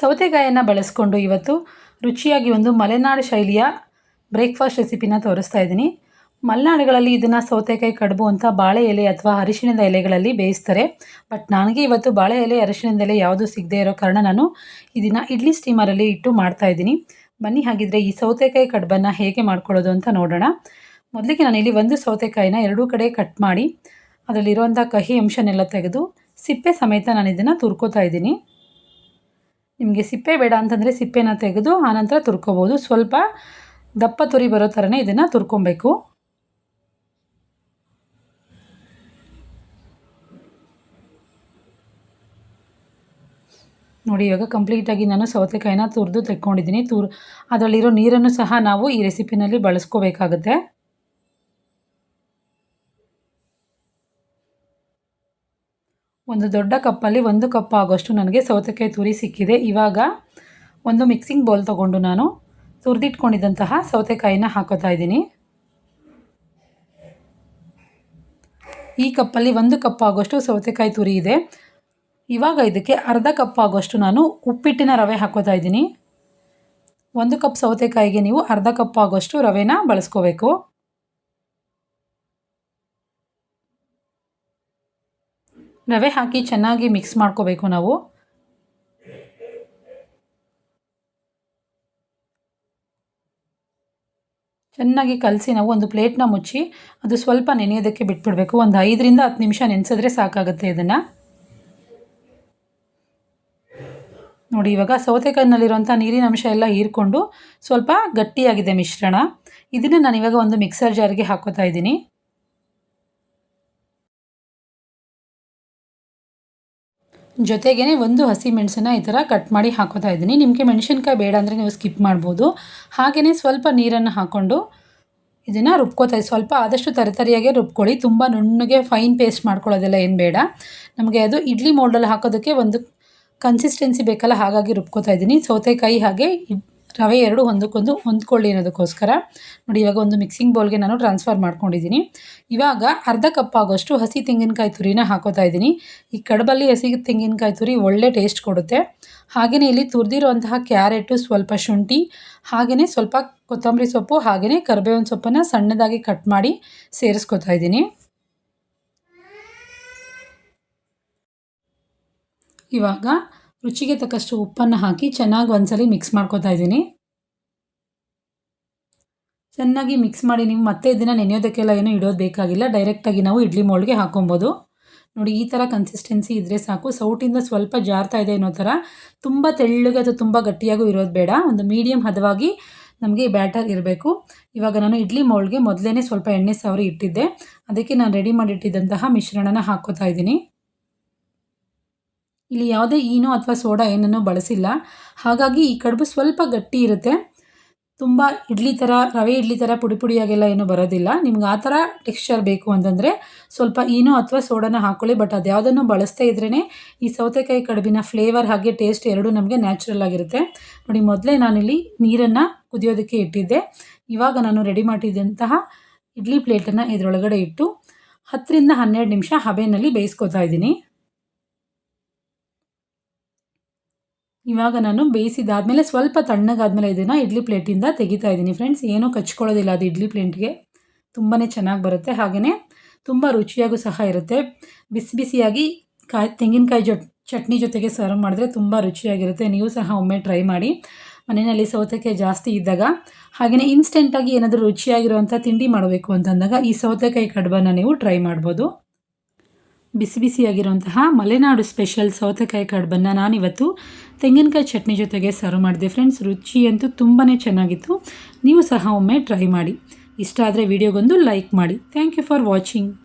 ಸೌತೆಕಾಯನ್ನು ಬಳಸ್ಕೊಂಡು ಇವತ್ತು ರುಚಿಯಾಗಿ ಒಂದು ಮಲೆನಾಡು ಶೈಲಿಯ ಬ್ರೇಕ್ಫಾಸ್ಟ್ ರೆಸಿಪಿನ ತೋರಿಸ್ತಾ ಇದ್ದೀನಿ. ಮಲೆನಾಡುಗಳಲ್ಲಿ ಇದನ್ನು ಸೌತೆಕಾಯಿ, ಕಡುಬು ಅಂತ ಬಾಳೆ ಎಲೆ ಅಥವಾ ಅರಿಶಿಣದ ಎಲೆಗಳಲ್ಲಿ ಬೇಯಿಸ್ತಾರೆ. ಬಟ್ ನನಗೆ ಇವತ್ತು ಬಾಳೆ ಎಲೆ, ಅರಿಶಿಣದ ಎಲೆ ಯಾವುದೂ ಸಿಗದೇ ಇರೋ ಕಾರಣ ನಾನು ಇದನ್ನು ಇಡ್ಲಿ ಸ್ಟೀಮರಲ್ಲಿ ಇಟ್ಟು ಮಾಡ್ತಾ ಇದ್ದೀನಿ. ಬನ್ನಿ ಹಾಗಿದ್ರೆ ಈ ಸೌತೆಕಾಯಿ, ಕಡುಬನ್ನು ಹೇಗೆ ಮಾಡ್ಕೊಳ್ಳೋದು ಅಂತ ನೋಡೋಣ. ಮೊದಲಿಗೆ ನಾನಿಲ್ಲಿ ಒಂದು ಸೌತೆಕಾಯಿನ ಎರಡೂ ಕಡೆ ಕಟ್ ಮಾಡಿ ಅದರಲ್ಲಿರುವಂಥ ಕಹಿ ಅಂಶನೆಲ್ಲ ತೆಗೆದು ಸಿಪ್ಪೆ ಸಮೇತ ನಾನು ಇದನ್ನು ತುರ್ಕೋತಾ ಇದ್ದೀನಿ. ನಿಮಗೆ ಸಿಪ್ಪೆ ಬೇಡ ಅಂತಂದರೆ ಸಿಪ್ಪೆನ ತೆಗೆದು ಆನಂತರ ತುರ್ಕೋಬೋದು. ಸ್ವಲ್ಪ ದಪ್ಪ ತುರಿ ಬರೋ ಥರನೇ ಇದನ್ನು ತುರ್ಕೊಬೇಕು. ನೋಡಿ, ಇವಾಗ ಕಂಪ್ಲೀಟಾಗಿ ನಾನು ಸೌತೆಕಾಯಿನ ತುರಿದು ತೆಕ್ಕೊಂಡಿದ್ದೀನಿ. ತುರ್ ಅದರಲ್ಲಿರೋ ನೀರನ್ನು ಸಹ ನಾವು ಈ ರೆಸಿಪಿನಲ್ಲಿ ಬಳಸ್ಕೋಬೇಕಾಗುತ್ತೆ. ಒಂದು ದೊಡ್ಡ ಕಪ್ಪಲ್ಲಿ ಒಂದು ಕಪ್ ಆಗೋಷ್ಟು ನನಗೆ ಸೌತೆಕಾಯಿ ತುರಿ ಸಿಕ್ಕಿದೆ. ಇವಾಗ ಒಂದು ಮಿಕ್ಸಿಂಗ್ ಬೌಲ್ ತೊಗೊಂಡು ನಾನು ತುರಿದಿಟ್ಕೊಂಡಿದ್ದಂತಹ ಸೌತೆಕಾಯಿನ ಹಾಕೋತಾ ಇದ್ದೀನಿ. ಈ ಕಪ್ಪಲ್ಲಿ ಒಂದು ಕಪ್ ಆಗೋಷ್ಟು ಸೌತೆಕಾಯಿ ತುರಿ ಇದೆ. ಇವಾಗ ಇದಕ್ಕೆ ಅರ್ಧ ಕಪ್ ಆಗೋಷ್ಟು ನಾನು ಉಪ್ಪಿಟ್ಟಿನ ರವೆ ಹಾಕೋತಾ ಇದ್ದೀನಿ. ಒಂದು ಕಪ್ ಸೌತೆಕಾಯಿಗೆ ನೀವು ಅರ್ಧ ಕಪ್ ಆಗೋಷ್ಟು ರವೆನ ಬಳಸ್ಕೋಬೇಕು. ರವೆ ಹಾಕಿ ಚೆನ್ನಾಗಿ ಮಿಕ್ಸ್ ಮಾಡ್ಕೋಬೇಕು ನಾವು. ಚೆನ್ನಾಗಿ ಕಲಸಿ ನಾವು ಒಂದು ಪ್ಲೇಟ್ನ ಮುಚ್ಚಿ ಅದು ಸ್ವಲ್ಪ ನೆನೆಯೋದಕ್ಕೆ ಬಿಟ್ಬಿಡಬೇಕು. ಒಂದು ಐದರಿಂದ ಹತ್ತು ನಿಮಿಷ ನೆನೆಸಿದ್ರೆ ಸಾಕಾಗುತ್ತೆ ಇದನ್ನು. ನೋಡಿ, ಇವಾಗ ಸೌತೆಕಾಯಿನಲ್ಲಿರುವಂಥ ನೀರಿನ ಅಂಶ ಎಲ್ಲ ಹೀರ್ಕೊಂಡು ಸ್ವಲ್ಪ ಗಟ್ಟಿಯಾಗಿದೆ ಮಿಶ್ರಣ. ಇದನ್ನು ನಾನು ಇವಾಗ ಒಂದು ಮಿಕ್ಸರ್ ಜಾರ್ಗೆ ಹಾಕೋತಾ ಇದ್ದೀನಿ. ಜೊತೆಗೇ ಒಂದು ಹಸಿ ಮೆಣಸನ್ನ ಈ ಥರ ಕಟ್ ಮಾಡಿ ಹಾಕೋತಾ ಇದ್ದೀನಿ. ನಿಮಗೆ ಮೆಣಸಿನ್ಕಾಯಿ ಬೇಡ ಅಂದರೆ ನೀವು ಸ್ಕಿಪ್ ಮಾಡ್ಬೋದು. ಹಾಗೆಯೇ ಸ್ವಲ್ಪ ನೀರನ್ನು ಹಾಕ್ಕೊಂಡು ಇದನ್ನು ರುಬ್ಕೋತಾ ಸ್ವಲ್ಪ ಆದಷ್ಟು ತರತರಿಯಾಗೆ ರುಬ್ಕೊಳ್ಳಿ. ತುಂಬ ನುಣ್ಣಗೆ ಫೈನ್ ಪೇಸ್ಟ್ ಮಾಡ್ಕೊಳ್ಳೋದೆಲ್ಲ ಏನು ಬೇಡ. ನಮಗೆ ಅದು ಇಡ್ಲಿ ಮೋಲ್ಡಲ್ಲಿ ಹಾಕೋದಕ್ಕೆ ಒಂದು ಕನ್ಸಿಸ್ಟೆನ್ಸಿ ಬೇಕಲ್ಲ ಹಾಗಾಗಿ ರುಬ್ಕೋತಾ ಇದ್ದೀನಿ. ಸೌತೆಕಾಯಿ ಹಾಗೆ ರವೆ ಎರಡು ಒಂದಕ್ಕೊಂದು ಹೊಂದ್ಕೊಳ್ಳಿ ಅನ್ನೋದಕ್ಕೋಸ್ಕರ ನೋಡಿ, ಇವಾಗ ಒಂದು ಮಿಕ್ಸಿಂಗ್ ಬೌಲ್ಗೆ ನಾನು ಟ್ರಾನ್ಸ್ಫರ್ ಮಾಡ್ಕೊಂಡಿದ್ದೀನಿ. ಇವಾಗ ಅರ್ಧ ಕಪ್ ಆಗೋಷ್ಟು ಹಸಿ ತೆಂಗಿನಕಾಯಿ ತುರಿನ ಹಾಕೋತಾ ಇದ್ದೀನಿ. ಈ ಕಡಬಲ್ಲಿ ಹಸಿ ತೆಂಗಿನಕಾಯಿ ತುರಿ ಒಳ್ಳೆ ಟೇಸ್ಟ್ ಕೊಡುತ್ತೆ. ಹಾಗೆಯೇ ಇಲ್ಲಿ ತುರಿದಿರುವಂತಹ ಕ್ಯಾರೆಟು ಸ್ವಲ್ಪ ಶುಂಠಿ ಹಾಗೆಯೇ ಸ್ವಲ್ಪ ಕೊತ್ತಂಬರಿ ಸೊಪ್ಪು ಹಾಗೆಯೇ ಕರಿಬೇವಿನ ಸೊಪ್ಪನ್ನು ಸಣ್ಣದಾಗಿ ಕಟ್ ಮಾಡಿ ಸೇರಿಸ್ಕೊತಾ ಇದ್ದೀನಿ. ಇವಾಗ ರುಚಿಗೆ ತಕ್ಕಷ್ಟು ಉಪ್ಪನ್ನು ಹಾಕಿ ಚೆನ್ನಾಗಿ ಒಂದ್ಸಲಿ ಮಿಕ್ಸ್ ಮಾಡ್ಕೋತಾ ಇದ್ದೀನಿ. ಚೆನ್ನಾಗಿ ಮಿಕ್ಸ್ ಮಾಡಿ ನೀವು ಮತ್ತೆ ಇದನ್ನು ನೆನೆಯೋದಕ್ಕೆಲ್ಲ ಏನೂ ಇಡೋದು ಬೇಕಾಗಿಲ್ಲ. ಡೈರೆಕ್ಟಾಗಿ ನಾವು ಇಡ್ಲಿ ಮೋಳ್ಗೆ ಹಾಕೊಬೋದು. ನೋಡಿ, ಈ ಥರ ಕನ್ಸಿಸ್ಟೆನ್ಸಿ ಇದ್ದರೆ ಸಾಕು. ಸೌಟಿಂದ ಸ್ವಲ್ಪ ಜಾರ್ತಾ ಇದೆ ಅನ್ನೋ ಥರ ತುಂಬ ತೆಳ್ಳಗೆ ಅಥವಾ ತುಂಬ ಗಟ್ಟಿಯಾಗೂ ಇರೋದು ಬೇಡ. ಒಂದು ಮೀಡಿಯಮ್ ಹದವಾಗಿ ನಮಗೆ ಬ್ಯಾಟರ್ ಇರಬೇಕು. ಇವಾಗ ನಾನು ಇಡ್ಲಿ ಮೋಳ್ಗೆ ಮೊದಲೇ ಸ್ವಲ್ಪ ಎಣ್ಣೆ, ಸಾವಿರ ಇಟ್ಟಿದ್ದೆ. ಅದಕ್ಕೆ ನಾನು ರೆಡಿ ಮಾಡಿಟ್ಟಿದ್ದಂತಹ ಮಿಶ್ರಣನ ಹಾಕ್ಕೋತಾ ಇದ್ದೀನಿ. ಇಲ್ಲಿ ಯಾವುದೇ ಈನೋ ಅಥವಾ ಸೋಡಾ ಏನನ್ನು ಬಳಸಿಲ್ಲ. ಹಾಗಾಗಿ ಈ ಕಡುಬು ಸ್ವಲ್ಪ ಗಟ್ಟಿ ಇರುತ್ತೆ. ತುಂಬ ಇಡ್ಲಿ ಥರ ರವೆ ಇಡ್ಲಿ ಥರ ಪುಡಿ ಪುಡಿಯಾಗೆಲ್ಲ ಏನೂ ಬರೋದಿಲ್ಲ. ನಿಮ್ಗೆ ಆ ಥರ ಟೆಕ್ಸ್ಚರ್ ಬೇಕು ಅಂತಂದರೆ ಸ್ವಲ್ಪ ಈನೋ ಅಥವಾ ಸೋಡಾನ ಹಾಕ್ಕೊಳ್ಳಿ ಬಟ್ ಅದು ಯಾವುದನ್ನು ಬಳಸ್ತಾ ಇದ್ರೇ ಈ ಸೌತೆಕಾಯಿ ಕಡುಬಿನ ಫ್ಲೇವರ್ ಹಾಗೆ ಟೇಸ್ಟ್ ಎರಡೂ ನಮಗೆ ನ್ಯಾಚುರಲ್ ಆಗಿರುತ್ತೆ. ನೋಡಿ, ಮೊದಲೇ ನಾನಿಲ್ಲಿ ನೀರನ್ನು ಕುದಿಯೋದಕ್ಕೆ ಇಟ್ಟಿದ್ದೆ. ಇವಾಗ ನಾನು ರೆಡಿ ಮಾಡಿದಂತಹ ಇಡ್ಲಿ ಪ್ಲೇಟನ್ನು ಇದರೊಳಗಡೆ ಇಟ್ಟು ಹತ್ತರಿಂದ ಹನ್ನೆರಡು ನಿಮಿಷ ಹಬೆಯಲ್ಲಿ ಬೇಯಿಸ್ಕೊತಾ ಇದ್ದೀನಿ. ಇವಾಗ ನಾನು ಬೇಯಿಸಿದಾದಮೇಲೆ ಸ್ವಲ್ಪ ತಣ್ಣಗಾದಮೇಲೆ ಇದನ್ನು ಇಡ್ಲಿ ಪ್ಲೇಟಿಂದ ತೆಗಿತಾ ಇದ್ದೀನಿ ಫ್ರೆಂಡ್ಸ್ ಏನೂ ಕಚ್ಕೊಳ್ಳೋದಿಲ್ಲ ಅದು ಇಡ್ಲಿ ಪ್ಲೇಟ್ಗೆ ತುಂಬಾ ಚೆನ್ನಾಗಿ ಬರುತ್ತೆ. ಹಾಗೆಯೇ ತುಂಬ ರುಚಿಯಾಗೂ ಸಹ ಇರುತ್ತೆ. ಬಿಸಿ ಬಿಸಿಯಾಗಿ ಕಾಯಿ, ತೆಂಗಿನಕಾಯಿ ಜೊ, ಚಟ್ನಿ ಜೊತೆಗೆ ಸರ್ವ್ ಮಾಡಿದ್ರೆ ತುಂಬ ರುಚಿಯಾಗಿರುತ್ತೆ. ನೀವು ಸಹ ಒಮ್ಮೆ ಟ್ರೈ ಮಾಡಿ. ಮನೆಯಲ್ಲಿ ಸೌತೆಕಾಯಿ ಜಾಸ್ತಿ ಇದ್ದಾಗ. ಹಾಗೆಯೇ ಇನ್ಸ್ಟೆಂಟಾಗಿ ಏನಾದರೂ ರುಚಿಯಾಗಿರುವಂಥ ತಿಂಡಿ ಮಾಡಬೇಕು ಅಂತಂದಾಗ ಈ ಸೌತೆಕಾಯಿ ಕಡ್ಬನ್ನು ನೀವು ಟ್ರೈ ಮಾಡ್ಬೋದು. ಬಿಸಿ ಬಿಸಿಯಾಗಿರುವಂತಹ ಮಲೆನಾಡು ಸ್ಪೆಷಲ್ ಸೌತೆಕಾಯಿ ಕಡುಬನ್ನು ನಾನಿವತ್ತು ತೆಂಗಿನಕಾಯಿ ಚಟ್ನಿ ಜೊತೆಗೆ ಸರ್ವ್ ಮಾಡಿದೆ. ಫ್ರೆಂಡ್ಸ್ ರುಚಿ ಅಂತೂ ತುಂಬಾ ಚೆನ್ನಾಗಿತ್ತು. ನೀವು ಸಹ ಒಮ್ಮೆ ಟ್ರೈ ಮಾಡಿ. ಇಷ್ಟ ಆದರೆ ವಿಡಿಯೋಗೊಂದು ಲೈಕ್ ಮಾಡಿ. Thank you for watching